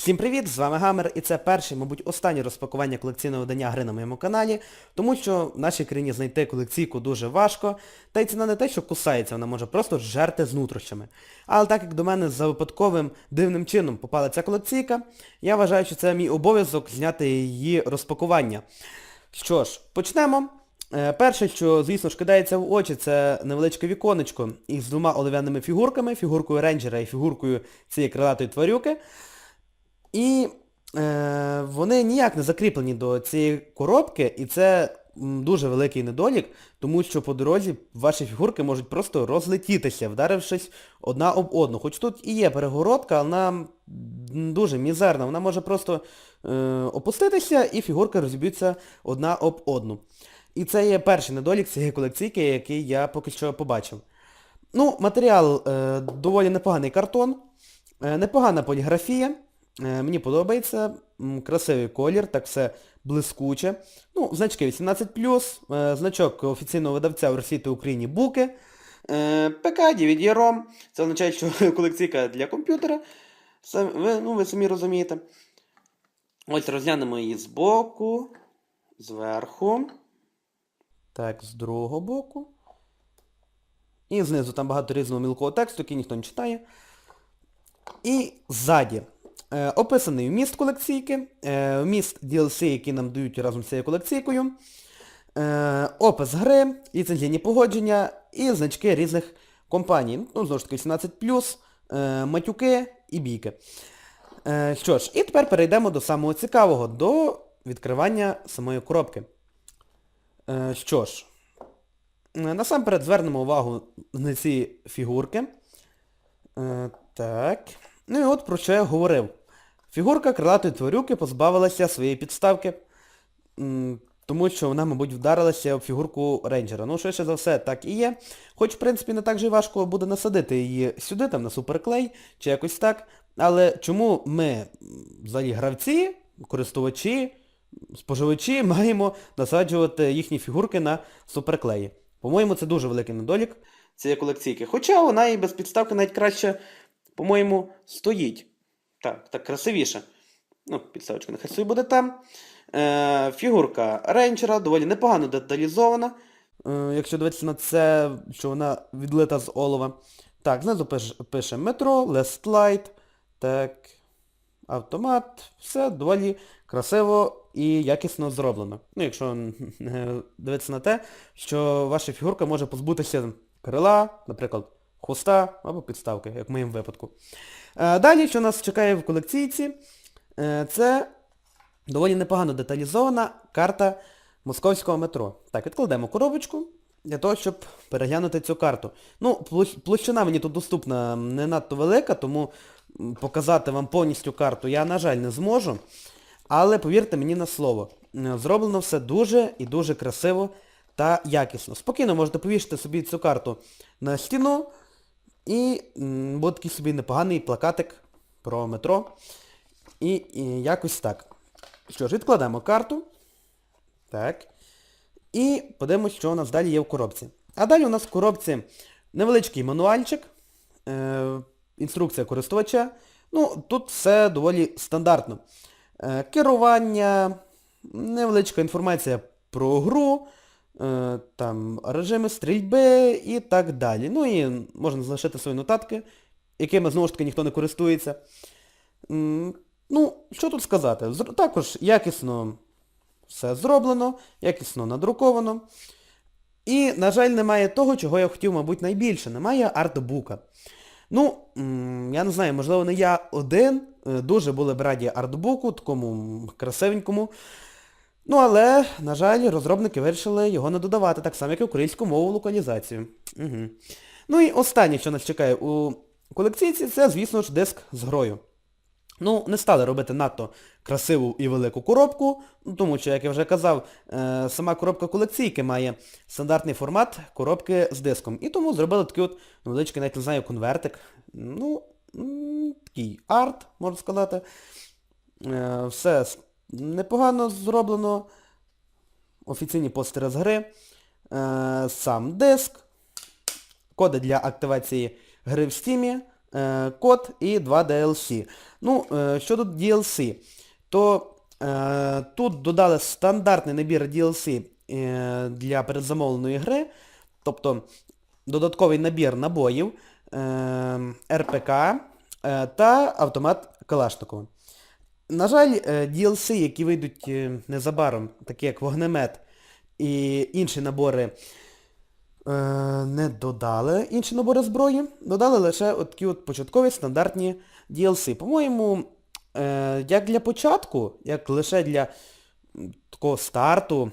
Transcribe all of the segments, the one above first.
Всім привіт, з вами Гамер і це перше, мабуть, останнє розпакування колекційного видання гри на моєму каналі, тому що в нашій країні знайти колекційку дуже важко, та й ціна не те, що кусається, вона може просто жерти з нутрощами. Але так як до мене за випадковим дивним чином попала ця колекційка, я вважаю, що це мій обов'язок зняти її розпакування. Що ж, почнемо. Е, Перше, що, звісно ж, кидається в очі, це невеличке віконечко із двома олив'яними фігурками, фігуркою рейнджера і фігуркою цієї крилатої тварюки. І е, вони ніяк не закріплені до цієї коробки, і це дуже великий недолік, тому що по дорозі ваші фігурки можуть просто розлетітися, вдарившись одна об одну. Хоч тут і є перегородка, але вона дуже мізерна, вона може просто е, опуститися і фігурки розіб'ються одна об одну. І це є перший недолік цієї колекційки, який я поки що побачив. Ну, матеріал е, доволі непоганий картон, е, непогана поліграфія. Е, мені подобається, красивий колір, так все блискуче. Ну, значки 18+, е, значок офіційного видавця в Росії та Україні Буки. ПК, DVD-ROM. Це означає, що колекційка для комп'ютера. Ви, ну, ви самі розумієте. Ось розглянемо її збоку, зверху. Так, з другого боку. І знизу там багато різного мілкого тексту, який ніхто не читає. І ззаді. Е, описаний вміст колекційки, е, вміст DLC, який нам дають разом з цією колекційкою, е, опис гри, ліцензійні погодження і значки різних компаній. Ну, знову ж таки, 18+, е, матюки і бійки. Що ж, і тепер перейдемо до самого цікавого, до відкривання самої коробки. Що ж, насамперед звернемо увагу на ці фігурки. Так. Ну і от про що я говорив. Фігурка крилатої тварюки позбавилася своєї підставки, тому що вона, мабуть, вдарилася в фігурку рейнджера. Ну, швидше за все, так і є. Хоч, в принципі, не так же й важко буде насадити її сюди, там, на суперклей, чи якось так. Але чому ми, взагалі, гравці, користувачі, споживачі, маємо насаджувати їхні фігурки на суперклеї? По-моєму, це дуже великий недолік цієї колекційки. Хоча вона і без підставки навіть краще, по-моєму, стоїть. Так, так красивіше. Ну, підставочка нехай собі буде там. Е, фігурка рейнджера доволі непогано деталізована. Е, якщо дивитися на це, що вона відлита з олова. Так, знизу пише, пише метро, Last Light. Так. Автомат. Все доволі красиво і якісно зроблено. Ну, якщо дивитися на те, що ваша фігурка може позбутися крила, наприклад, хвоста або підставки, як в моєму випадку. Е, Далі, що нас чекає в колекційці, е, це доволі непогано деталізована карта московського метро. Так, відкладемо коробочку для того, щоб переглянути цю карту. Ну, площина мені тут доступна не надто велика, тому показати вам повністю карту я, на жаль, не зможу. Але повірте мені на слово, е, зроблено все дуже і дуже красиво та якісно. Спокійно можете повісити собі цю карту на стіну, і буде такий собі непоганий плакатик про метро. І, і якось так. Що ж, відкладемо карту. Так. І подивимось, що у нас далі є в коробці. А далі у нас в коробці невеличкий мануальчик, е, інструкція користувача. Ну, тут все доволі стандартно. Е, керування, невеличка інформація про гру, там режими стрільби і так далі. Ну і можна залишити свої нотатки, якими знову ж таки ніхто не користується. Ну, що тут сказати? Також якісно все зроблено, якісно надруковано. І, на жаль, немає того, чого я хотів, мабуть, найбільше. Немає артбука. Ну, я не знаю, можливо, не я один. е, Дуже були б раді артбуку, такому красивенькому. Ну, але, на жаль, розробники вирішили його не додавати, так само, як і українську мову локалізацію. Угу. Ну і останнє, що нас чекає у колекційці, це, звісно ж, диск з грою. Ну, не стали робити надто красиву і велику коробку, ну, тому що, як я вже казав, е, сама коробка колекційки має стандартний формат коробки з диском. І тому зробили такий от невеличкий, навіть не знаю, конвертик. Ну, такий арт, можна сказати. Е, Все непогано зроблено. Офіційні постери з гри. Е, Сам диск. Коди для активації гри в Steam. е, код і два DLC. Ну, е, щодо DLC, то е, тут додали стандартний набір DLC е, для передзамовленої гри, тобто додатковий набір набоїв, е, РПК е, та автомат Калашникова. На жаль, е, DLC, які вийдуть е, незабаром, такі як вогнемет і інші набори, е, не додали інші набори зброї, додали лише такі от початкові стандартні DLC. По-моєму, як для початку, як лише для такого старту,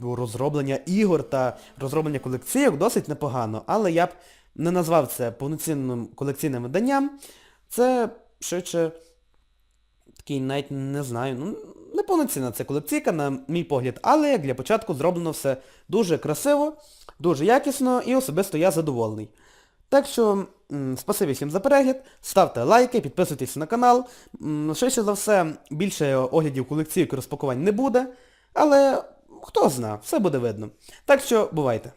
розроблення ігор та розроблення колекційок досить непогано, але я б не назвав це повноцінним колекційним виданням. Це швидше такий навіть не знаю, ну неповноцінна це колекційка, на мій погляд, але як для початку зроблено все дуже красиво, дуже якісно і особисто я задоволений. Так що, спасибі всім за перегляд, ставте лайки, підписуйтесь на канал. М, Швидше за все, більше оглядів колекційок і розпакувань не буде, але хто зна, все буде видно. Так що, бувайте.